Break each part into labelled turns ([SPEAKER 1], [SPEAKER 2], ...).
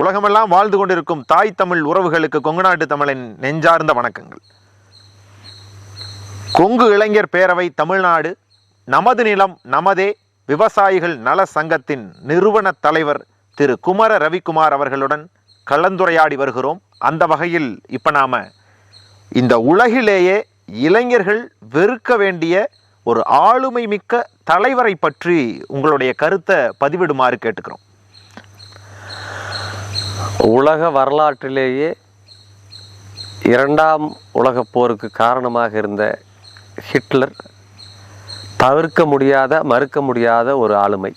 [SPEAKER 1] உலகமெல்லாம் வாழ்ந்து கொண்டிருக்கும் தாய் தமிழ் உறவுகளுக்கு கொங்கு நாட்டு தமிழின் நெஞ்சார்ந்த வணக்கங்கள். கொங்கு இளைஞர் பேரவை தமிழ்நாடு நமது நிலம் நமதே விவசாயிகள் நல சங்கத்தின் நிறுவன தலைவர் திரு குமர ரவிக்குமார் அவர்களுடன் கலந்துரையாடி வருகிறோம். அந்த வகையில் இப்போ நாம் இந்த உலகிலேயே இளைஞர்கள் வெறுக்க வேண்டிய ஒரு ஆளுமை மிக்க தலைவரை பற்றி உங்களுடைய கருத்தை பதிவிடுமாறு கேட்டுக்கிறோம்.
[SPEAKER 2] உலக வரலாற்றிலேயே இரண்டாம் உலகப் போருக்கு காரணமாக இருந்த ஹிட்லர் தவிர்க்க முடியாத மறுக்க முடியாத ஒரு ஆளுமை.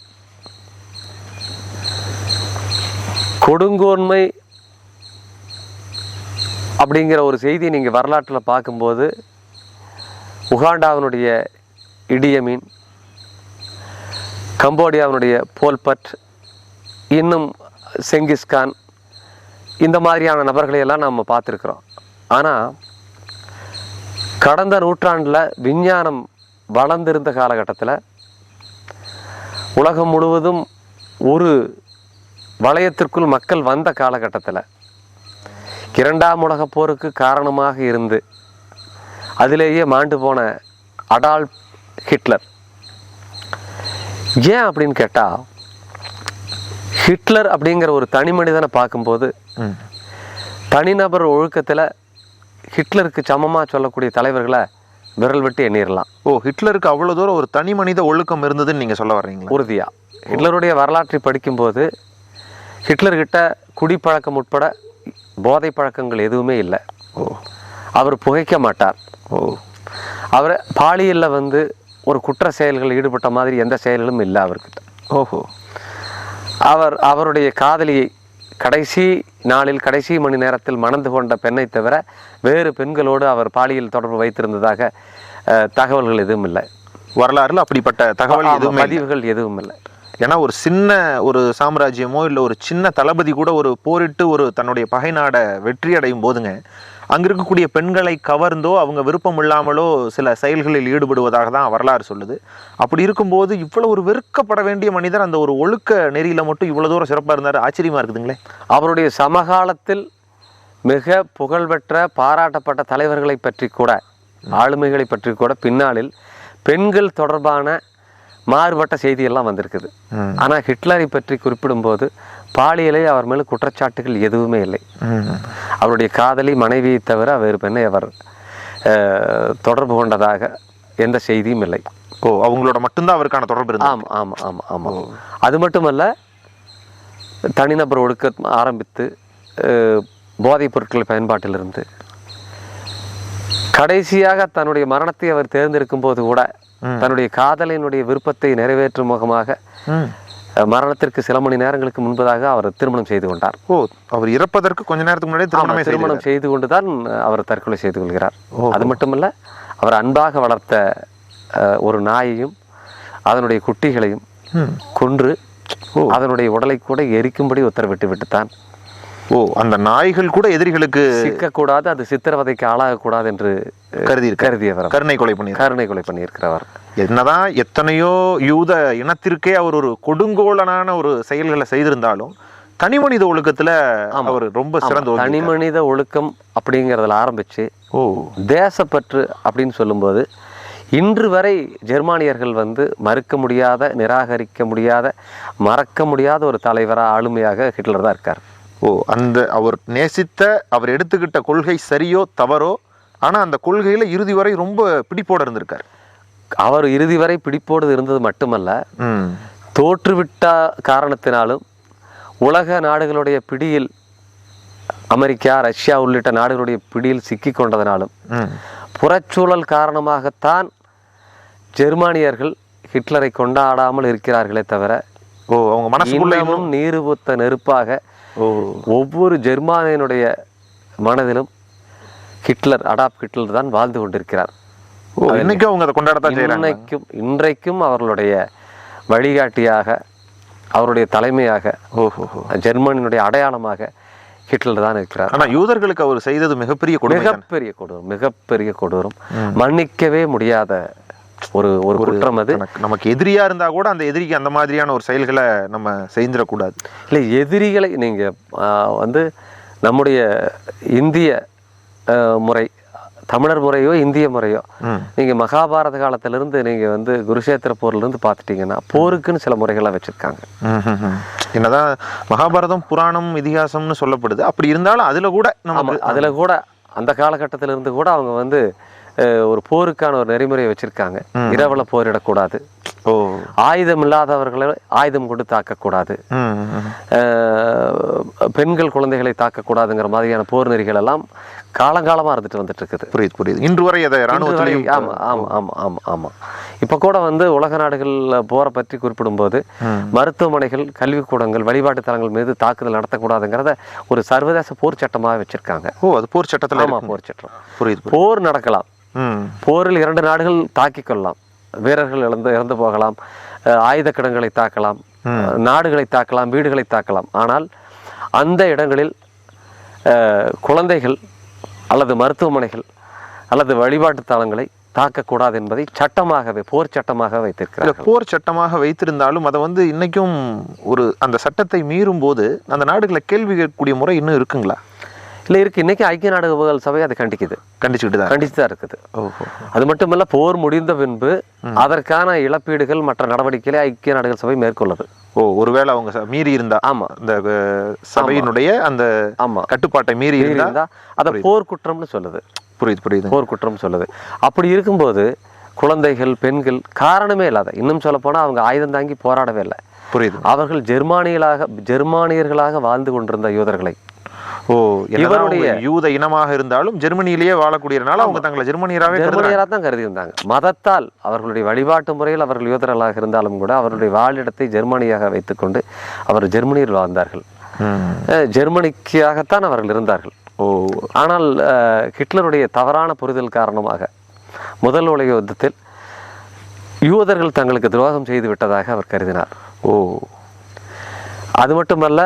[SPEAKER 2] கொடுங்கோன்மை அப்படிங்கிற ஒரு செய்தி நீங்கள் வரலாற்றில் பார்க்கும்போது உகாண்டாவினுடைய இடியமீன் கம்போடியாவினுடைய போல்பட் இன்னும் செங்கிஸ்கான் இந்த மாதிரியான நபர்களை எல்லாம் நம்ம பார்த்துருக்குறோம். ஆனால் கடந்த நூற்றாண்டில் விஞ்ஞானம் வளர்ந்திருந்த காலகட்டத்தில் உலகம் முழுவதும் ஒரு வளையத்திற்குள் மக்கள் வந்த காலகட்டத்தில் இரண்டாம் உலகப் போருக்கு காரணமாக இருந்து அதிலேயே மாண்டு போன அடால்ப் ஹிட்லர். ஏன் அப்படின்னு கேட்டால் ஹிட்லர் அப்படிங்கிற ஒரு தனி மனிதனை பார்க்கும்போது. தனிநபர் ஒழுக்கத்தில் ஹிட்லருக்கு சமமாக சொல்லக்கூடிய தலைவர்களை விரல் விட்டு எண்ணிடலாம்
[SPEAKER 1] ஓ ஹிட்லருக்கு அவ்வளோ தூரம் ஒரு தனி மனித ஒழுக்கம் இருந்ததுன்னு நீங்கள் சொல்ல வர்றீங்களா?
[SPEAKER 2] உறுதியாக ஹிட்லருடைய வரலாற்றை படிக்கும்போது ஹிட்லர்கிட்ட குடிப்பழக்கம் உட்பட போதை பழக்கங்கள் எதுவுமே இல்லை.
[SPEAKER 1] ஓ.
[SPEAKER 2] அவர் புகைக்க மாட்டார்.
[SPEAKER 1] ஓ.
[SPEAKER 2] அவர் பாலியலில் வந்து ஒரு குற்ற செயல்கள் ஈடுபட்ட மாதிரி எந்த செயல்களும் இல்லை அவர்கிட்ட.
[SPEAKER 1] ஓஹோ.
[SPEAKER 2] அவர் அவருடைய காதலியை கடைசி நாளில் கடைசி மணி நேரத்தில் மணந்து கொண்ட பெண்ணை தவிர வேறு பெண்களோடு அவர் பாலியல் தொடர்பு வைத்திருந்ததாக தகவல்கள் எதுவும் இல்லை.
[SPEAKER 1] வரலாறுல அப்படிப்பட்ட தகவல் எதுவுமே.
[SPEAKER 2] பதிவுகள் எதுவும் இல்லை.
[SPEAKER 1] ஏன்னா ஒரு சின்ன ஒரு சாம்ராஜ்யமோ இல்லை ஒரு சின்ன தளபதி கூட ஒரு போரிட்டு ஒரு தன்னுடைய பகை நாடை வெற்றி அடையும் போதுங்க. அங்க இருக்கக்கூடிய பெண்களை கவர்ந்தோ அவங்க விருப்பம் இல்லாமலோ சில செயல்களில் ஈடுபடுவதாக தான் வரலாறு சொல்லுது. அப்படி இருக்கும்போது இவ்வளவு ஒரு வெறுக்கப்பட வேண்டிய மனிதர் அந்த ஒரு ஒழுக்க நெறியில மட்டும் இவ்வளவு தூரம் சிறப்பா இருந்தாரு. ஆச்சரியமா இருக்குதுங்களே.
[SPEAKER 2] அவருடைய சமகாலத்தில் மிக புகழ்பெற்ற பாராட்டப்பட்ட தலைவர்களை பற்றி கூட ஆளுமைகளை பற்றி கூட பின்னாளில் பெண்கள் தொடர்பான மாறுபட்ட செய்தியெல்லாம் வந்திருக்குது. ஆனால் ஹிட்லரை பற்றி குறிப்பிடும்போது பாலியலை அவர் மேல் குற்றச்சாட்டுகள் எதுவுமே இல்லை. அவருடைய காதலி மனைவியை தவிர வேறு பெண்ணை அவர் தொடர்பு கொண்டதாக எந்த செய்தியும் இல்லை.
[SPEAKER 1] ஓ அவங்களோட மட்டும்தான் அவருக்கான தொடர்பு இருந்தது
[SPEAKER 2] ஆமாம் ஆமாம் ஆமாம் ஆமாம் அது மட்டுமல்ல தனிநபர் ஒழுக்க ஆரம்பித்து போதைப் பொருட்கள் பயன்பாட்டிலிருந்து கடைசியாக தன்னுடைய மரணத்தை அவர் தேர்ந்தெடுக்கும் போது கூட தன்னுடைய காதலினுடைய விருப்பத்தை நிறைவேற்றும் முகமாக மரணத்திற்கு சில மணி நேரங்களுக்கு முன்பதாக அவர் திருமணம் செய்து கொண்டார்.
[SPEAKER 1] ஓ அவர் இறப்பதற்கு கொஞ்ச நேரத்துக்கு முன்னாடி திருமணமே
[SPEAKER 2] திருமணம் செய்து கொண்டுதான் அவர் தற்கொலை செய்து கொள்கிறார். அது மட்டுமல்ல அவர் அன்பாக வளர்த்த ஒரு நாயையும் அதனுடைய குட்டிகளையும். கொன்று அதனுடைய உடலை கூட எரிக்கும்படி உத்தரவிட்டு விட்டுத்தான்.
[SPEAKER 1] ஓ அந்த நாய்கள் கூட எதிரிகளுக்கு
[SPEAKER 2] சிக்கக்கூடாது அது சித்திரவதைக்கு ஆளாகக்கூடாது என்று
[SPEAKER 1] கருதி
[SPEAKER 2] கருதியவர்.
[SPEAKER 1] கருணை கொலை பண்ணி
[SPEAKER 2] கருணை கொலை பண்ணியிருக்கிறவர்.
[SPEAKER 1] என்னதான் எத்தனையோ யூத இனத்திற்கே அவர் ஒரு கொடுங்கோலனான ஒரு செயல்களை செய்திருந்தாலும் தனி மனித ஒழுக்கத்துல அவர் ரொம்ப சிறந்த ஒரு-
[SPEAKER 2] தனி மனித ஒழுக்கம் அப்படிங்கிறதுல ஆரம்பிச்சு
[SPEAKER 1] ஓ.
[SPEAKER 2] தேசப்பற்று அப்படின்னு சொல்லும்போது இன்று வரை ஜெர்மானியர்கள் வந்து மறுக்க முடியாத நிராகரிக்க முடியாத மறக்க முடியாத ஒரு தலைவராக ஆளுமையாக ஹிட்லர் தான் இருக்கார்.
[SPEAKER 1] ஓ அந்த அவர் நேசித்த அவர் எடுத்துக்கிட்ட கொள்கை சரியோ தவறோ ஆனா அந்த கொள்கையில இறுதி வரை ரொம்ப பிடிப்போட இருந்திருக்காரு.
[SPEAKER 2] அவர் இறுதி வரை பிடிப்போடு இருந்தது மட்டுமல்ல தோற்றுவிட்ட காரணத்தினாலும் உலக நாடுகளுடைய பிடியில் அமெரிக்கா ரஷ்யா உள்ளிட்ட நாடுகளுடைய பிடியில் சிக்கி கொண்டதனாலும் புறச்சூழல் காரணமாகத்தான் ஜெர்மானியர்கள் ஹிட்லரை கொண்டாடாமல் இருக்கிறார்களே தவிர
[SPEAKER 1] ஓ அவங்க மனசுக்குள்ள
[SPEAKER 2] இன்னமும் நீருபுத்த நெருப்பாக ஒவ்வொரு ஜெர்மானியனுடைய மனதிலும் ஹிட்லர் அடாப் ஹிட்லர் தான் வாழ்ந்து கொண்டிருக்கிறார்.
[SPEAKER 1] இன்னைக்கும் அவங்க அதை கொண்டாடத்தான்
[SPEAKER 2] இன்னைக்கும் இன்றைக்கும் அவர்களுடைய வழிகாட்டியாக அவருடைய தலைமையாக
[SPEAKER 1] ஓஹோ
[SPEAKER 2] ஜெர்மனியினுடைய அடையாளமாக ஹிட்லர் தான் இருக்கிறார்.
[SPEAKER 1] ஆனா யூதர்களுக்கு அவர் செய்தது மிகப்பெரிய கொடுமை தானே.
[SPEAKER 2] மிகப்பெரிய கொடூரம் மிகப்பெரிய கொடூரம். மன்னிக்கவே முடியாத ஒரு ஒரு குற்றம் அது.
[SPEAKER 1] நமக்கு எதிரியா இருந்தா கூட அந்த எதிரிக்கு அந்த மாதிரியான ஒரு செயல்களை நம்ம செய்திடக்கூடாது.
[SPEAKER 2] இல்லை எதிரிகளை நீங்கள் வந்து நம்முடைய இந்திய முறை தமிழர் முறையோ இந்திய முறையோ. நீங்கள் மகாபாரத காலத்திலிருந்து நீங்கள் வந்து குருஷேத்திர போர்லேருந்து பார்த்துட்டீங்கன்னா போருக்குன்னு சில முறைகள்லாம் வச்சுருக்காங்க.
[SPEAKER 1] என்னதான் மகாபாரதம் புராணம் இதிகாசம்னு சொல்லப்படுது. அப்படி இருந்தாலும் அதுல கூட நம்ம
[SPEAKER 2] அதில் கூட அந்த காலகட்டத்தில இருந்து கூட அவங்க வந்து ஒரு போருக்கான ஒரு நெறிமுறையை வச்சுருக்காங்க. இரவில் போரிடக்கூடாது.
[SPEAKER 1] ஓ.
[SPEAKER 2] ஆயுதம் இல்லாதவர்களை ஆயுதம் கொண்டு தாக்கக்கூடாது பெண்கள் குழந்தைகளை தாக்கக்கூடாதுங்கிற மாதிரியான போர் நெறிகள் எல்லாம் காலங்காலமாக இருந்துட்டு வந்துட்டு இருக்குது
[SPEAKER 1] புரியுது புரியுது. இன்று வரை அதை ராணுவத்திலையும்
[SPEAKER 2] ஆமா ஆமா ஆமா ஆமா ஆமா. இப்போ கூட வந்து உலக நாடுகள்ல போரை பற்றி குறிப்பிடும்போது மருத்துவமனைகள் கல்விக்கூடங்கள் வழிபாட்டு தலங்கள் மீது தாக்குதல் நடத்தக்கூடாதுங்கிறத ஒரு சர்வதேச போர் சட்டமாக வச்சிருக்காங்க.
[SPEAKER 1] ஓ அது போர் சட்டத்துல
[SPEAKER 2] ஆமா
[SPEAKER 1] இருக்கு.
[SPEAKER 2] போர் சட்டம்.
[SPEAKER 1] புரியுது.
[SPEAKER 2] போர் நடக்கலாம். போரில் இரண்டு நாடுகள் தாக்கிக் கொள்ளலாம். வீரர்கள் இழந்து இறந்து போகலாம். ஆயுத கிடங்குகளை தாக்கலாம். நாடுகளை தாக்கலாம் வீடுகளை தாக்கலாம். ஆனால் அந்த இடங்களில் குழந்தைகள் அல்லது மருத்துவமனைகள் அல்லது வழிபாட்டு தலங்களை தாக்கக்கூடாது என்பதை சட்டமாகவே போர் சட்டமாக
[SPEAKER 1] இல்ல
[SPEAKER 2] வைத்திருக்கிறார்கள்
[SPEAKER 1] போர் சட்டமாக வைத்திருந்தாலும் அதை வந்து இன்னைக்கும் ஒரு அந்த சட்டத்தை மீறும் போது அந்த நாடுகளை கேள்வி கேட்கக்கூடிய முறை இன்னும் இருக்குங்களா?
[SPEAKER 2] இல்லை இருக்கு. இன்னைக்கு ஐக்கிய நாடுகள் சபை அதை கண்டிக்குது.
[SPEAKER 1] கண்டிச்சுக்கிட்டு தான்
[SPEAKER 2] கண்டித்து தான் இருக்குது.
[SPEAKER 1] ஓஹோ.
[SPEAKER 2] அது மட்டுமல்ல போர் முடிந்த பின்பு அதற்கான இழப்பீடுகள் மற்ற நடவடிக்கைகளை ஐக்கிய நாடுகள் சபை மேற்கொள்ளுது.
[SPEAKER 1] ஓ ஒருவேளை அவங்க மீறி இருந்தா
[SPEAKER 2] ஆமா.
[SPEAKER 1] அஹ், சபையினுடைய அந்த
[SPEAKER 2] ஆமா.
[SPEAKER 1] கட்டுப்பாட்டை மீறி இருந்தா
[SPEAKER 2] அதை போர் குற்றம்னு சொல்லுது.
[SPEAKER 1] புரியுது புரியுது.
[SPEAKER 2] போர் குற்றம் சொல்லுது. அப்படி இருக்கும்போது குழந்தைகள் பெண்கள் காரணமே இல்லாத இன்னும் சொல்ல போனா அவங்க ஆயுதம் தாங்கி போராடவே இல்லை.
[SPEAKER 1] புரியுது.
[SPEAKER 2] அவர்கள் ஜெர்மானியர்களாக ஜெர்மானியர்களாக வாழ்ந்து கொண்டிருந்த யூதர்களை
[SPEAKER 1] ஓ
[SPEAKER 2] இவருடைய-
[SPEAKER 1] யூத இனமாக இருந்தாலும் ஜெர்மனியிலேயே வாழக்கூடியனால அவங்க தங்களை ஜெர்மனியராகவே
[SPEAKER 2] ஜெர்மனியராக தான் கருதி இருந்தாங்க மதத்தால் அவர்களுடைய வழிபாட்டு முறையில் அவர்கள் யூதர்களாக இருந்தாலும் கூட அவர்களுடைய வாழிடத்தை ஜெர்மனியாக வைத்துக்கொண்டு அவர் ஜெர்மனியில் வாழ்ந்தார்கள். ஜெர்மனிக்காகத்தான் அவர்கள் இருந்தார்கள்.
[SPEAKER 1] ஓ.
[SPEAKER 2] ஆனால் ஹிட்லருடைய தவறான புரிதல் காரணமாக முதல் உலக யுத்தத்தில் யூதர்கள் தங்களுக்கு துரோகம் செய்து விட்டதாக அவர் கருதினார்.
[SPEAKER 1] ஓ.
[SPEAKER 2] அது மட்டுமல்ல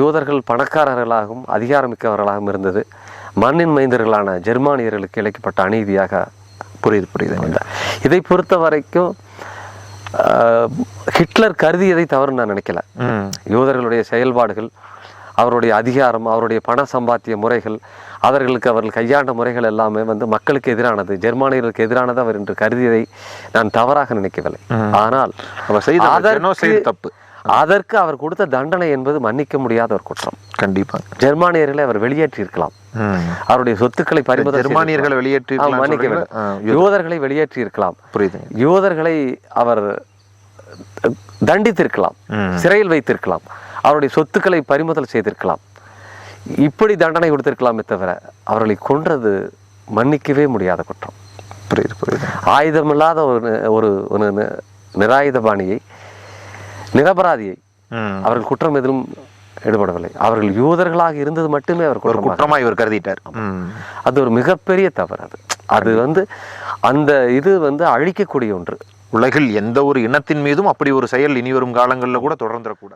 [SPEAKER 2] யூதர்கள் பணக்காரர்களாகவும் அதிகாரமிக்கவர்களாகவும் இருந்தது. மண்ணின் மைந்தர்களான ஜெர்மானியர்களுக்கு இழைக்கப்பட்ட அநீதியாக
[SPEAKER 1] புரியுது புரியுது
[SPEAKER 2] இதை பொறுத்த வரைக்கும் ஹிட்லர் கருதியதை தவறு நான் நினைக்கல. யூதர்களுடைய செயல்பாடுகள் அவருடைய அதிகாரம் அவருடைய பண சம்பாத்திய முறைகள் அவர்களுக்கு அவர்கள் கையாண்ட முறைகள் எல்லாமே வந்து மக்களுக்கு எதிரானது ஜெர்மானியர்களுக்கு எதிரானது அவர் என்று கருதியதை நான் தவறாக நினைக்கவில்லை. ஆனால்
[SPEAKER 1] அவர் செய்த தப்பு.
[SPEAKER 2] அதற்கு அவர் கொடுத்த தண்டனை என்பது மன்னிக்க முடியாத ஒரு குற்றம்.
[SPEAKER 1] கண்டிப்பா.
[SPEAKER 2] ஜெர்மானியர்களை அவர் வெளியேற்றி இருக்கலாம். அவருடைய சொத்துக்களை பறிமுதல்
[SPEAKER 1] ஜெர்மானியர்களை வெளியேற்றி
[SPEAKER 2] மன்னிக்க. யூதர்களை வெளியேற்றி இருக்கலாம்
[SPEAKER 1] புரியுது.
[SPEAKER 2] யூதர்களை அவர் தண்டித்திருக்கலாம். சிறையில் வைத்திருக்கலாம். அவருடைய சொத்துக்களை பறிமுதல் செய்திருக்கலாம். இப்படி தண்டனை கொடுத்திருக்கலாமே தவிர அவர்களை கொன்றது மன்னிக்கவே முடியாத குற்றம்.
[SPEAKER 1] புரியுது புரியுது.
[SPEAKER 2] ஆயுதமில்லாத ஒரு ஒரு நிராயுதபாணியை நிரபராதியை. அவர்கள் குற்றம் எதுவும் ஈடுபடவில்லை. அவர்கள் யூதர்களாக இருந்தது மட்டுமே அவர் குற்றமாக
[SPEAKER 1] குற்றமா இவர் கருதிட்டார்.
[SPEAKER 2] அது ஒரு மிகப்பெரிய தவறு அது. அது வந்து அந்த இது வந்து அழிக்கக்கூடிய ஒன்று.
[SPEAKER 1] உலகில் எந்த ஒரு இனத்தின் மீதும் அப்படி ஒரு செயல் இனி வரும் காலங்களில் கூட தொடர்ந்துடக்கூடாது.